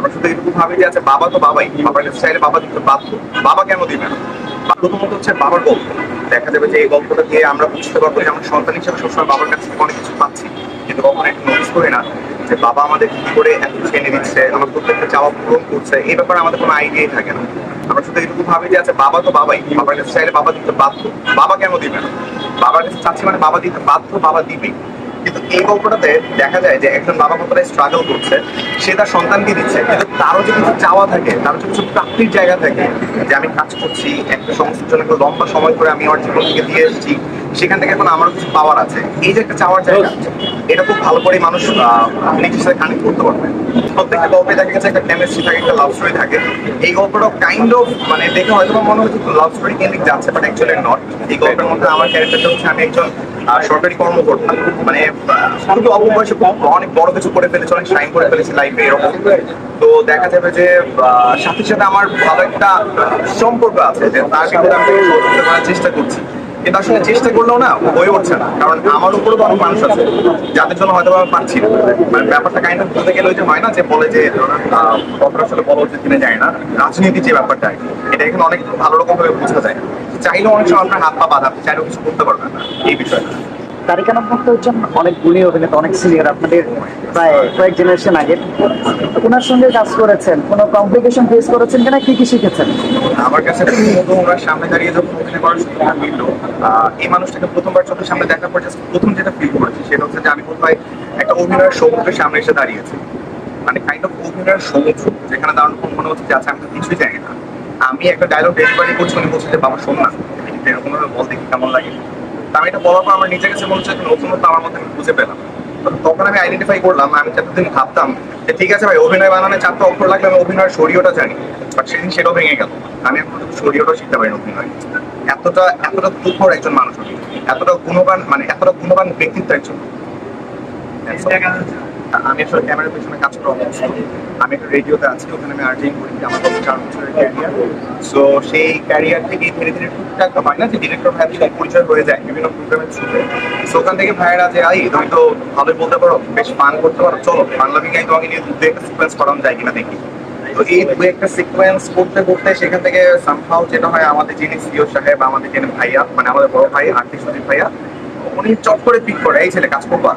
আমরা শুধু এটুকু ভাবি যে আচ্ছা বাবা তো বাবাই, বাবার কাছে চাইলে বাবা দিতে বাধ্য। বাবা কেন দিবে না? প্রথমত হচ্ছে বাবার গল্প। দেখা যাবে যে এই গল্পটা দিয়ে আমরা বুঝতে পারব যে আমরা সন্তান হিসেবে সবসময় বাবার কাছ থেকে অনেক কিছু পাচ্ছি, কিন্তু কখনো একটু নোটিস করি না যে বাবা আমাদের কি করে এত কিছু দিচ্ছে, আমার প্রত্যেকটা চাওয়া পূরণ করছে, এই ব্যাপারে আমাদের কোনো আইডিয়াই থাকে না। আমরা শুধু এটুকু ভাবি যে আচ্ছা বাবা তো বাবাই, বাবার কাছে চাইলে বাবা দিতে বাধ্য, বাবা কেন দিবে না? বাবার কাছে চাচ্ছি মানে বাবা দিতে বাধ্য, বাবা দিবে কিন্তু এই গল্পটাতে দেখা যায় যে একজন বাবা কতটা স্ট্রাগল করছে, সে তার সন্তানকে দিচ্ছে, কিন্তু তারও যে কিছু চাওয়া থাকে, তারও যে কিছু প্রাপ্তির জায়গা থাকে, যে আমি কাজ করছি, একটা সংস্থার জন্য একটা লম্বা সময় করে আমি আমার জীবন থেকে দিয়ে এসেছি সেখান থেকে এখন আমারও কিছু পাওয়ার আছে। এই যে একটা চাওয়ার জায়গা এটা খুব ভালো করে মানুষ নিজের সাথে কানেক্ট করতে পারবে। প্রত্যেকটা গল্পে দেখা গেছে একটা কেমিস্ট্রি থাকে একটা লাভ স্টোরি থাকে। এই গল্পটা কাইন্ড অফ মানে দেখে হয়তো মনে হচ্ছে লাভ স্টোরি কেন্দ্রিক যাচ্ছে বাট অ্যাকচুয়ালি নট এই গল্পের মধ্যে আমার ক্যারেক্টারটা হচ্ছে আমি একজন সরকারি কর্মকর্তা। মানে খুবই অল্প বয়সে অনেক বড় কিছু করে ফেলেছি অনেক সাইন করে ফেলেছি লাইফে এরকম। তো দেখা যাবে যে সাথে সাথে আমার ভালো একটা সম্পর্ক আছে যে তার বিপদে আমি চেষ্টা করছি। কিন্তু আসলে চেষ্টা করলেও না, হয়ে উঠছে না। কারণ আমার উপরও তো অনেক মানুষ আছে, যাদের জন্য হয়তো আমি পারছি না। মানে ব্যাপারটা কাইন্ড বলতে গেলে যে হয় না যে বলে যে কথাটা আসলে বলা উচিত কিনা যায় না। রাজনীতি যে ব্যাপারটা এটা এখানে অনেক ভালো রকম ভাবে বোঝা যায়। চাইলেও অনেক সময় আপনার হাত পা বাঁধা চাইলেও কিছু করতে পারবেন না এই বিষয়টা। তারিকানা মুক্ত হচ্ছেন অনেক গুণী অভিনেতা, অনেক সিনিয়র আপনাদের প্রায় কয়েক জেনারেশন আগে। ওনার সঙ্গে কাজ করেছেন, কোনো কমপ্লিকেশন ফেস করেছেন কিনা, কি কি শিখেছেন? আমার কাছে ওনার সামনে দাঁড়িয়ে যখন অভিনয় করার মিলল এই মানুষটাকে প্রথমবার চোখের সামনে দেখার পর প্রথম যেটা ফিল করেছি, সেটা হচ্ছে যে আমি কোথায় একটা অভিনয়ের সমুদ্রের সামনে এসে দাঁড়িয়েছি। মানে কাইন্ড অফ অভিনয়ের সমুদ্র, যেখানে দাঁড়ানোর পর মনে হচ্ছে যে আচ্ছা আমি তো কিছুই জানি না। আমি একটা ডায়লগ ডেলিভারি করছি, উনি বলছে যে, বাবা, শোন না এরকম ভাবে বল দেখি, কেমন লাগে? আমি এটা বলার পর আমার নিজের কাছে মনে হচ্ছে নতুনত্ব আমার মধ্যে আমি খুঁজে পেলাম। তখন আমি আইডেন্টিফাই করলাম, আমি যতদিন ভাবতাম যে ঠিক আছে ভাই, অভিনয় বানানো চারটা অক্ষর লাগলে আমি অভিনয়ের শরীরটা জানি। বাট সেদিন সেটাও ভেঙে গেল। আমি এখন শিখতে পারি অভিনয়। এতটা এতটা দুঃখর একজন মানুষ এতটা গুণবান মানে এতটা গুণবান ব্যক্তিত্ব একজন। আমি আসলে ক্যামেরার পেছনে কাজ করা অভ্যস্ত আমি একটা রেডিওতে আছি, ওখানে আমি আর্জিং করি আমার কাছে চার বছরের ক্যারিয়ার সো সেই ক্যারিয়ার থেকে ধীরে ধীরে টুকটাক হয় না যে ডিরেক্টর ভাইয়ের সাথে পরিচয় হয়ে যায় বিভিন্ন প্রোগ্রামের থ্রুতে সো ওখান থেকে ভাইয়েরা যে, আই, তুমি তো ভালোই বলতে পারো, বেশ ফান করতে পারো, চলো বাংলা বিজ্ঞানী তোমাকে নিয়ে দু একটা সিকোয়েন্স করানো যায় কিনা দেখি। তো এই দু একটা সিকোয়েন্স করতে করতে সেখান থেকে সামহাও যেটা হয়, আমাদের যিনি সিও সাহেব, আমাদের যিনি ভাইয়া মানে আমাদের বড় ভাই আর্থিক সচিব ভাইয়া উনি চট করে পিক করে, এই ছেলে কাজ করবা?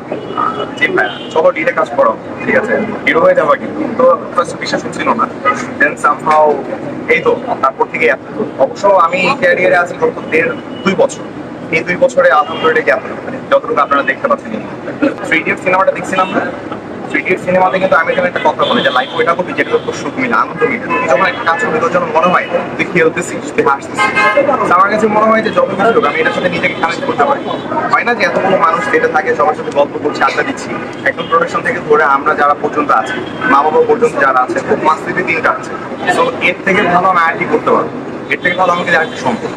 জি ভাইয়া চলো ডিটে কাজ করো, ঠিক আছে, হিরো হয়ে যাবা কিন্তু। তো ফার্স্ট বিশ্বাস হচ্ছিল না। দেন সামহাও এই তো, তারপর থেকে অবশ্য আমি ক্যারিয়ারে আছি গত দেড়, দুই বছর। এই দুই বছরে আলহামদুলিল্লাহ জ্ঞান যতটুকু আপনারা দেখতে পাচ্ছেন থ্রি ইডিয়ট সিনেমাটা দেখছিলাম না? থ্রি সিনেমাতে কিন্তু আমি একটা কথা বলি, যে লাইফ ওইটা করবি যেটা তোর সুখ মিলে, আনন্দ মিলে। তুই যখন একটা কাজ করবি, তোর যখন মনে হয় তুই খেলতেছিস, তুই হাসতেছিস, আমার কাছে মনে হয় যে যত কিছু আমি এটার সাথে নিজেকে কানেক্ট করতে পারি। হয় না যে এতগুলো মানুষ এটা থাকে, সবার সাথে গল্প করছে, আড্ডা দিচ্ছি। একদম প্রোডাকশন থেকে ধরে আমরা যারা পর্যন্ত আছি মা বাবা পর্যন্ত যারা আছে, খুব মাস্তিতে দিন কাটছে তো এর থেকে ভালো আমি আর কি করতে পারব? এর থেকে ভালো আমাকে আর কি সম্ভব